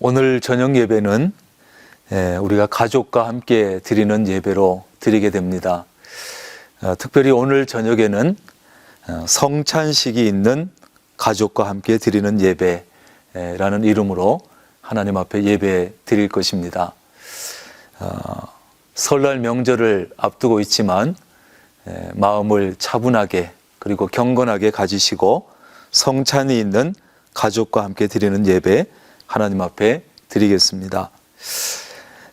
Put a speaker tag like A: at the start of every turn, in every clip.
A: 오늘 저녁 예배는 예, 우리가 가족과 함께 드리는 예배로 드리게 됩니다. 어, 특별히 오늘 저녁에는 어, 성찬식이 있는 가족과 함께 드리는 예배라는 이름으로 하나님 앞에 예배 드릴 것입니다. 어, 설날 명절을 앞두고 있지만 예, 마음을 차분하게 그리고 경건하게 가지시고 성찬이 있는 가족과 함께 드리는 예배 하나님 앞에 드리겠습니다.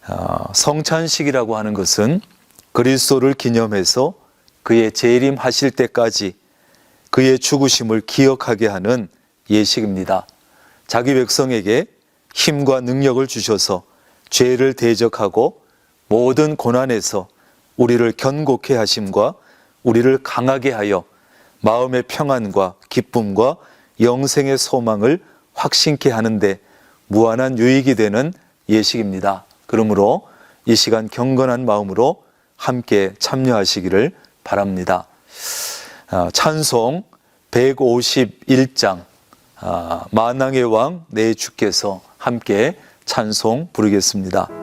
A: 어, 성찬식이라고 하는 것은 그리스도를 기념해서 그의 재림하실 때까지 그의 죽으심을 기억하게 하는 예식입니다. 자기 백성에게 힘과 능력을 주셔서 죄를 대적하고 모든 고난에서 우리를 견고케 하심과 우리를 강하게 하여 마음의 평안과 기쁨과 영생의 소망을 확신케 하는데 무한한 유익이 되는 예식입니다. 그러므로 이 시간 경건한 마음으로 함께 참여하시기를 바랍니다. 아, 찬송 151장 아, 만왕의 왕 내 주께서 함께 찬송 부르겠습니다.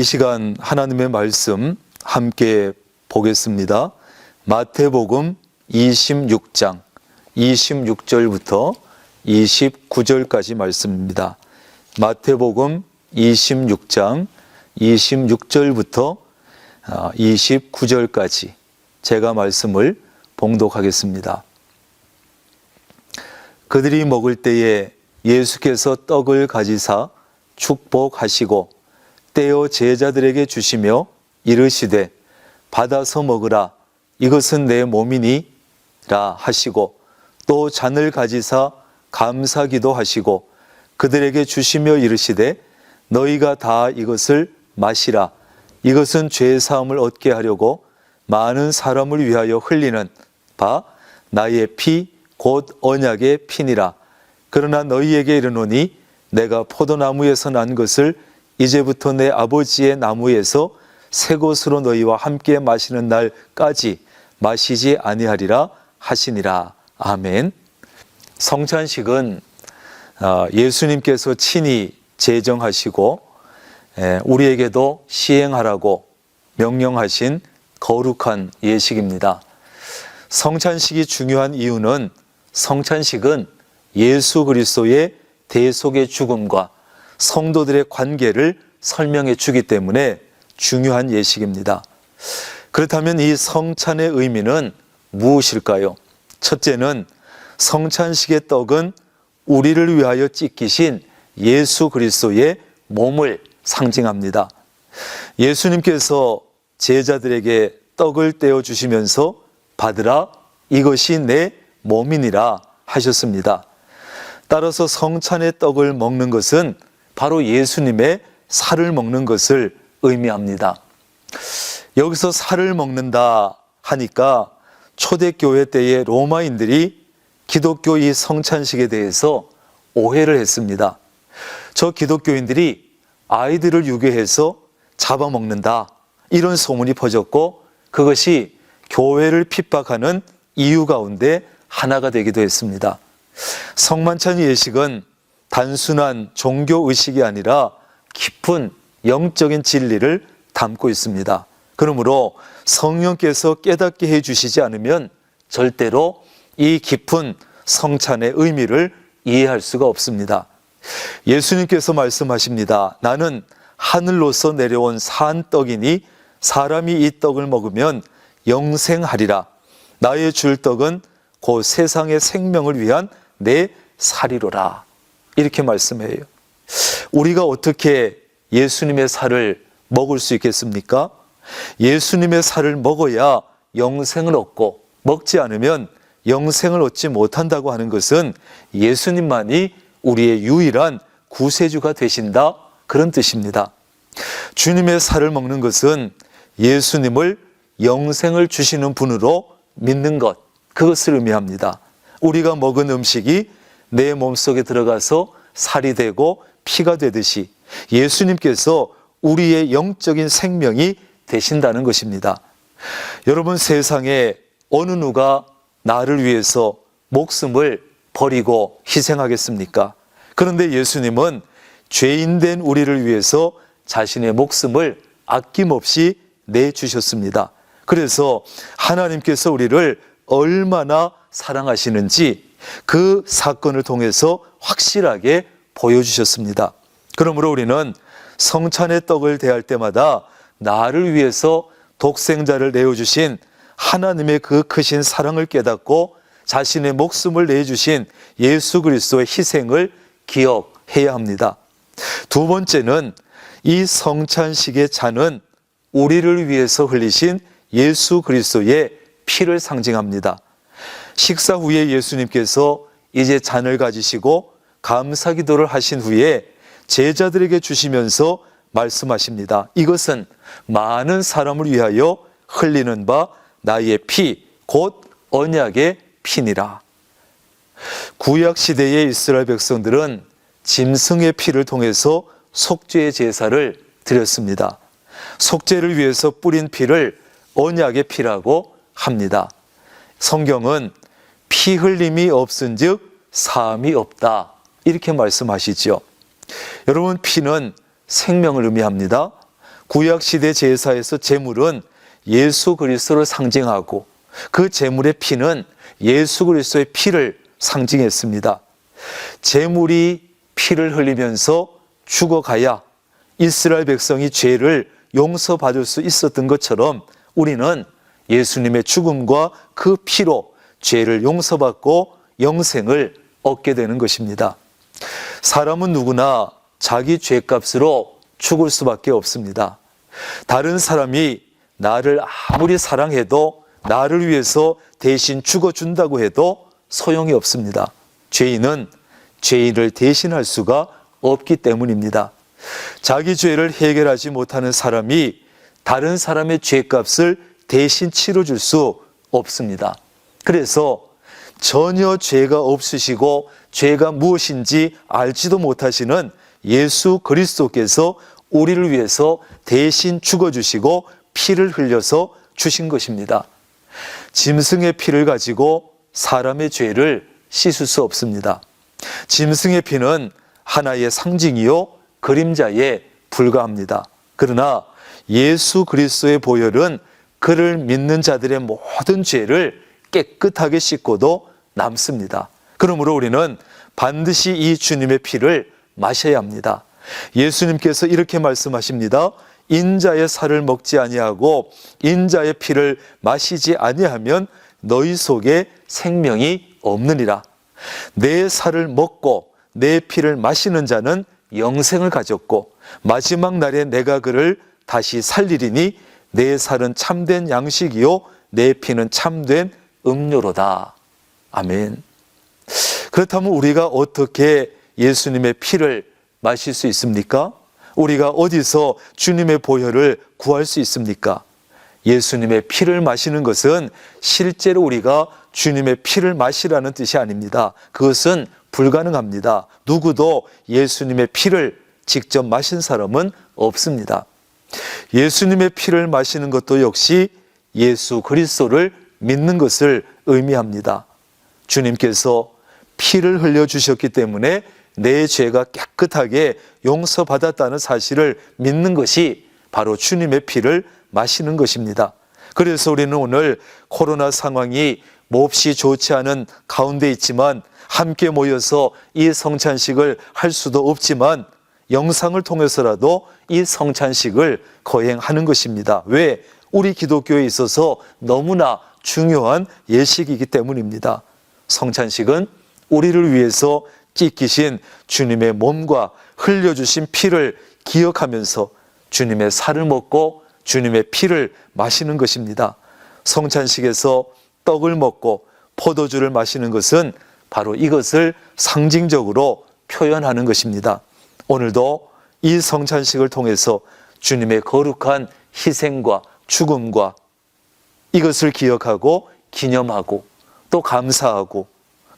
A: 이 시간 하나님의 말씀 함께 보겠습니다. 마태복음 26장 26절부터 29절까지 말씀입니다. 마태복음 26장 26절부터 29절까지 제가 말씀을 봉독하겠습니다. 그들이 먹을 때에 예수께서 떡을 가지사 축복하시고 떼어 제자들에게 주시며 이르시되 받아서 먹으라 이것은 내 몸이니 라 하시고 또 잔을 가지사 감사기도 하시고 그들에게 주시며 이르시되 너희가 다 이것을 마시라 이것은 죄 사함을 얻게 하려고 많은 사람을 위하여 흘리는 바 나의 피 곧 언약의 피니라. 그러나 너희에게 이르노니 내가 포도나무에서 난 것을 이제부터 내 아버지의 나무에서 새 것으로 너희와 함께 마시는 날까지 마시지 아니하리라 하시니라. 아멘. 성찬식은 어, 예수님께서 친히 제정하시고 에, 우리에게도 시행하라고 명령하신 거룩한 예식입니다. 성찬식이 중요한 이유는 성찬식은 예수 그리스도의 대속의 죽음과 성도들의 관계를 설명해 주기 때문에 중요한 예식입니다. 그렇다면 이 성찬의 의미는 무엇일까요? 첫째는 성찬식의 떡은 우리를 위하여 찢기신 예수 그리스도의 몸을 상징합니다. 예수님께서 제자들에게 떡을 떼어 주시면서 받으라 이것이 내 몸이니라 하셨습니다. 따라서 성찬의 떡을 먹는 것은 바로 예수님의 살을 먹는 것을 의미합니다. 여기서 살을 먹는다 하니까 초대교회 때의 로마인들이 기독교 이 성찬식에 대해서 오해를 했습니다. 저 기독교인들이 아이들을 유괴해서 잡아먹는다. 이런 소문이 퍼졌고 그것이 교회를 핍박하는 이유 가운데 하나가 되기도 했습니다. 성만찬 예식은 단순한 종교 의식이 아니라 깊은 영적인 진리를 담고 있습니다. 그러므로 성령께서 깨닫게 해 주시지 않으면 절대로 이 깊은 성찬의 의미를 이해할 수가 없습니다. 예수님께서 말씀하십니다. 나는 하늘로서 내려온 산 떡이니 사람이 이 떡을 먹으면 영생하리라. 나의 줄 떡은 곧 세상의 생명을 위한 내 살이로라. 이렇게 말씀해요. 우리가 어떻게 예수님의 살을 먹을 수 있겠습니까? 예수님의 살을 먹어야 영생을 얻고 먹지 않으면 영생을 얻지 못한다고 하는 것은 예수님만이 우리의 유일한 구세주가 되신다 그런 뜻입니다. 주님의 살을 먹는 것은 예수님을 영생을 주시는 분으로 믿는 것 그것을 의미합니다. 우리가 먹은 음식이 내 몸속에 들어가서 살이 되고 피가 되듯이 예수님께서 우리의 영적인 생명이 되신다는 것입니다. 여러분 세상에 어느 누가 나를 위해서 목숨을 버리고 희생하겠습니까? 그런데 예수님은 죄인된 우리를 위해서 자신의 목숨을 아낌없이 내주셨습니다. 그래서 하나님께서 우리를 얼마나 사랑하시는지 그 사건을 통해서 확실하게 보여주셨습니다. 그러므로 우리는 성찬의 떡을 대할 때마다 나를 위해서 독생자를 내어주신 하나님의 그 크신 사랑을 깨닫고 자신의 목숨을 내주신 예수 그리스도의 희생을 기억해야 합니다. 두 번째는 이 성찬식의 잔은 우리를 위해서 흘리신 예수 그리스도의 피를 상징합니다. 식사 후에 예수님께서 이제 잔을 가지시고 감사 기도를 하신 후에 제자들에게 주시면서 말씀하십니다. 이것은 많은 사람을 위하여 흘리는 바 나의 피, 곧 언약의 피니라. 구약 시대의 이스라엘 백성들은 짐승의 피를 통해서 속죄의 제사를 드렸습니다. 속죄를 위해서 뿌린 피를 언약의 피라고 합니다. 성경은 피 흘림이 없은즉 사함이 없다. 이렇게 말씀하시죠. 여러분 피는 생명을 의미합니다. 구약 시대 제사에서 제물은 예수 그리스도를 상징하고 그 제물의 피는 예수 그리스도의 피를 상징했습니다. 제물이 피를 흘리면서 죽어가야 이스라엘 백성이 죄를 용서받을 수 있었던 것처럼 우리는 예수님의 죽음과 그 피로 죄를 용서받고 영생을 얻게 되는 것입니다. 사람은 누구나 자기 죄값으로 죽을 수밖에 없습니다. 다른 사람이 나를 아무리 사랑해도 나를 위해서 대신 죽어준다고 해도 소용이 없습니다. 죄인은 죄인을 대신할 수가 없기 때문입니다. 자기 죄를 해결하지 못하는 사람이 다른 사람의 죄값을 대신 치러줄 수 없습니다. 그래서 전혀 죄가 없으시고 죄가 무엇인지 알지도 못하시는 예수 그리스도께서 우리를 위해서 대신 죽어주시고 피를 흘려서 주신 것입니다. 짐승의 피를 가지고 사람의 죄를 씻을 수 없습니다. 짐승의 피는 하나의 상징이요 그림자에 불과합니다. 그러나 예수 그리스도의 보혈은 그를 믿는 자들의 모든 죄를 깨끗하게 씻고도 남습니다. 그러므로 우리는 반드시 이 주님의 피를 마셔야 합니다. 예수님께서 이렇게 말씀하십니다. 인자의 살을 먹지 아니하고 인자의 피를 마시지 아니하면 너희 속에 생명이 없느니라. 내 살을 먹고 내 피를 마시는 자는 영생을 가졌고 마지막 날에 내가 그를 다시 살리리니 내 살은 참된 양식이요 내 피는 참된 음료로다. 아멘. 그렇다면 우리가 어떻게 예수님의 피를 마실 수 있습니까? 우리가 어디서 주님의 보혈을 구할 수 있습니까? 예수님의 피를 마시는 것은 실제로 우리가 주님의 피를 마시라는 뜻이 아닙니다. 그것은 불가능합니다. 누구도 예수님의 피를 직접 마신 사람은 없습니다. 예수님의 피를 마시는 것도 역시 예수 그리스도를 믿는 것을 의미합니다. 주님께서 피를 흘려 주셨기 때문에 내 죄가 깨끗하게 용서받았다는 사실을 믿는 것이 바로 주님의 피를 마시는 것입니다. 그래서 우리는 오늘 코로나 상황이 몹시 좋지 않은 가운데 있지만 함께 모여서 이 성찬식을 할 수도 없지만 영상을 통해서라도 이 성찬식을 거행하는 것입니다. 왜? 우리 기독교에 있어서 너무나 중요한 예식이기 때문입니다. 성찬식은 우리를 위해서 찢기신 주님의 몸과 흘려주신 피를 기억하면서 주님의 살을 먹고 주님의 피를 마시는 것입니다. 성찬식에서 떡을 먹고 포도주를 마시는 것은 바로 이것을 상징적으로 표현하는 것입니다. 오늘도 이 성찬식을 통해서 주님의 거룩한 희생과 죽음과 이것을 기억하고 기념하고 또 감사하고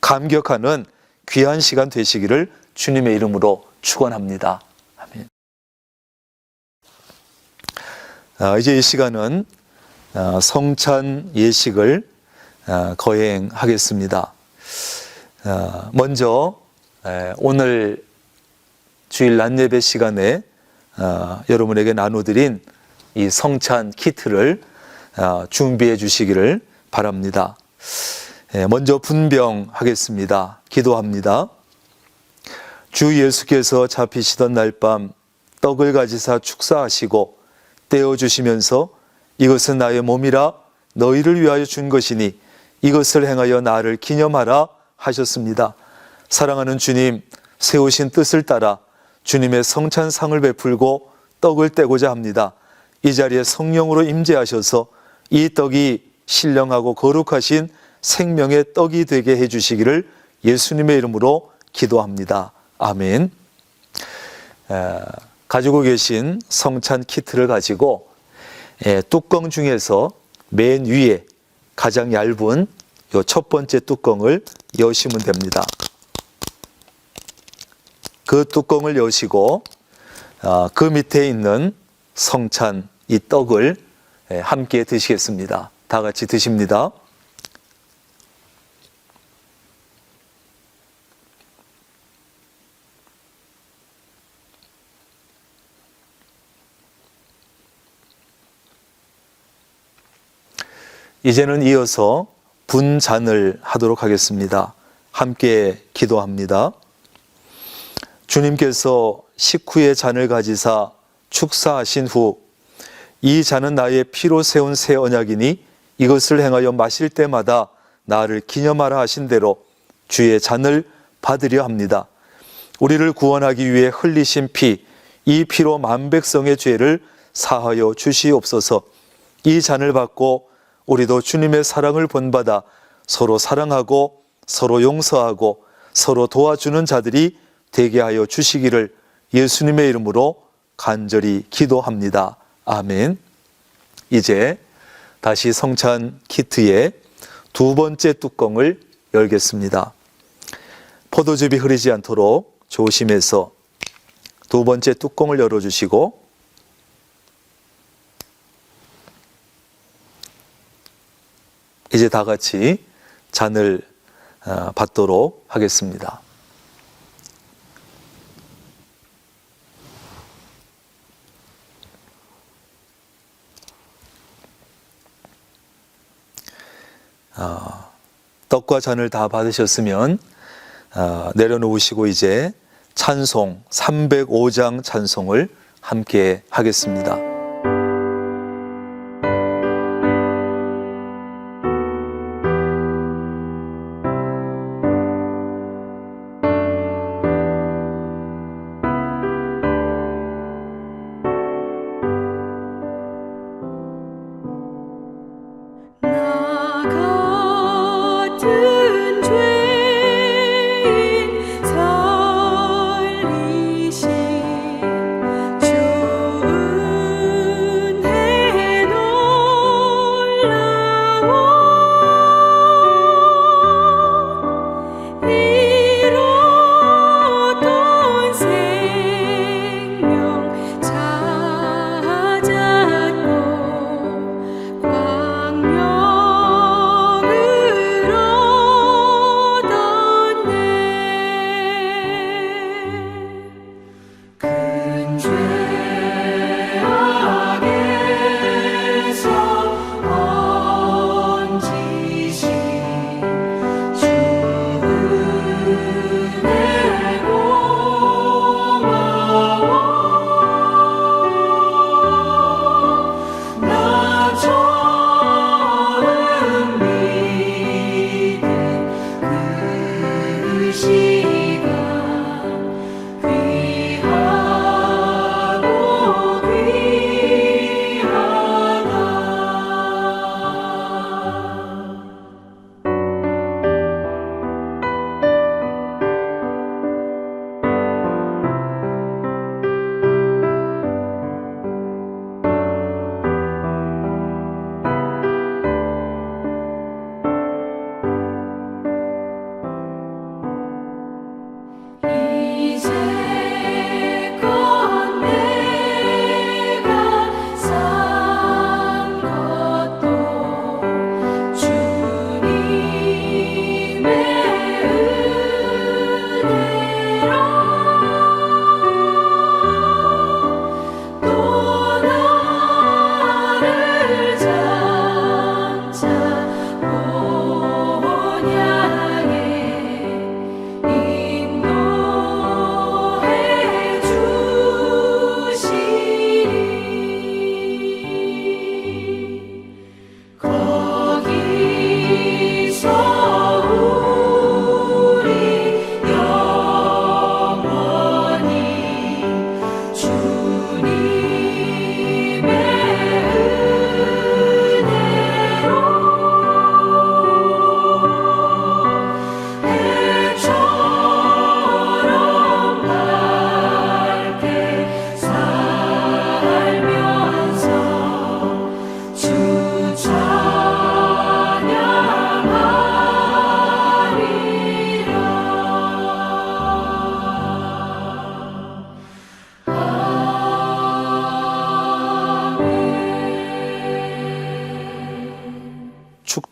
A: 감격하는 귀한 시간 되시기를 주님의 이름으로 축원합니다. 아멘. 아, 이제 이 시간은 아, 성찬 예식을 아, 거행하겠습니다. 아, 먼저 에, 오늘 주일 낮 예배 시간에 아, 여러분에게 나눠드린 이 성찬 키트를 아, 준비해 주시기를 바랍니다. 예, 먼저 분병하겠습니다. 기도합니다. 주 예수께서 잡히시던 날 밤 떡을 가지사 축사하시고 떼어 주시면서 이것은 나의 몸이라 너희를 위하여 준 것이니 이것을 행하여 나를 기념하라 하셨습니다. 사랑하는 주님, 세우신 뜻을 따라 주님의 성찬상을 베풀고 떡을 떼고자 합니다. 이 자리에 성령으로 임재하셔서 이 떡이 신령하고 거룩하신 생명의 떡이 되게 해주시기를 예수님의 이름으로 기도합니다. 아멘. 에, 가지고 계신 성찬 키트를 가지고 에, 뚜껑 중에서 맨 위에 가장 얇은 요 첫 번째 뚜껑을 여시면 됩니다. 그 뚜껑을 여시고 아, 그 밑에 있는 성찬 이 떡을 에, 함께 드시겠습니다. 다 같이 드십니다. 이제는 이어서 분잔을 하도록 하겠습니다. 함께 기도합니다. 주님께서 식후의 잔을 가지사 축사하신 후 이 잔은 나의 피로 세운 새 언약이니 이것을 행하여 마실 때마다 나를 기념하라 하신 대로 주의 잔을 받으려 합니다. 우리를 구원하기 위해 흘리신 피, 이 피로 만백성의 죄를 사하여 주시옵소서. 이 잔을 받고 우리도 주님의 사랑을 본받아 서로 사랑하고 서로 용서하고 서로 도와주는 자들이 되게 하여 주시기를 예수님의 이름으로 간절히 기도합니다. 아멘. 이제
B: 다시 성찬 키트의 두 번째 뚜껑을 열겠습니다. 포도즙이 흐르지 않도록 조심해서 두 번째 뚜껑을 열어주시고 이제 다 같이 잔을 어, 받도록 하겠습니다. 어, 떡과 잔을 다 받으셨으면 어, 내려놓으시고 이제 찬송 305장 찬송을 함께 하겠습니다.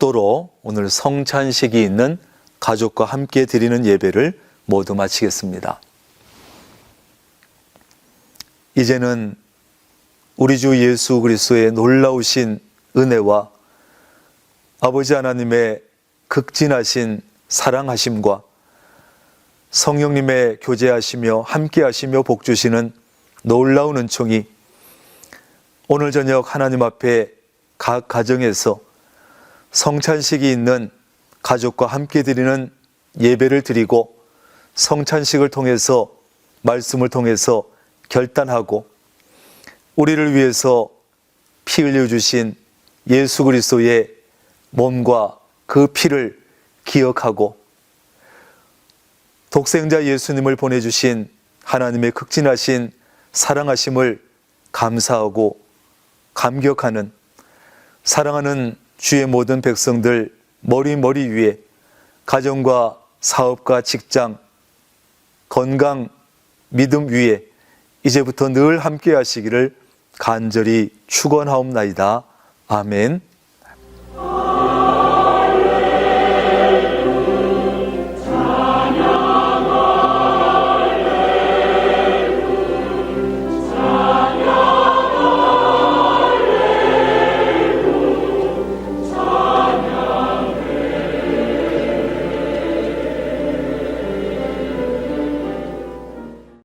B: 축도로 오늘 성찬식이 있는 가족과 함께 드리는 예배를 모두 마치겠습니다. 이제는 우리 주 예수 그리스도의 놀라우신 은혜와 아버지 하나님의 극진하신 사랑하심과 성령님의 교제하시며 함께하시며 복주시는 놀라운 은총이 오늘 저녁 하나님 앞에 각 가정에서 성찬식이 있는 가족과 함께 드리는 예배를 드리고 성찬식을 통해서 말씀을 통해서 결단하고 우리를 위해서 피 흘려 주신 예수 그리스도의 몸과 그 피를 기억하고 독생자 예수님을 보내주신 하나님의 극진하신 사랑하심을 감사하고 감격하는
A: 사랑하는 주의 모든 백성들 머리 머리 위에 가정과 사업과 직장, 건강, 믿음 위에 이제부터 늘 함께 하시기를 간절히 축원하옵나이다. 아멘.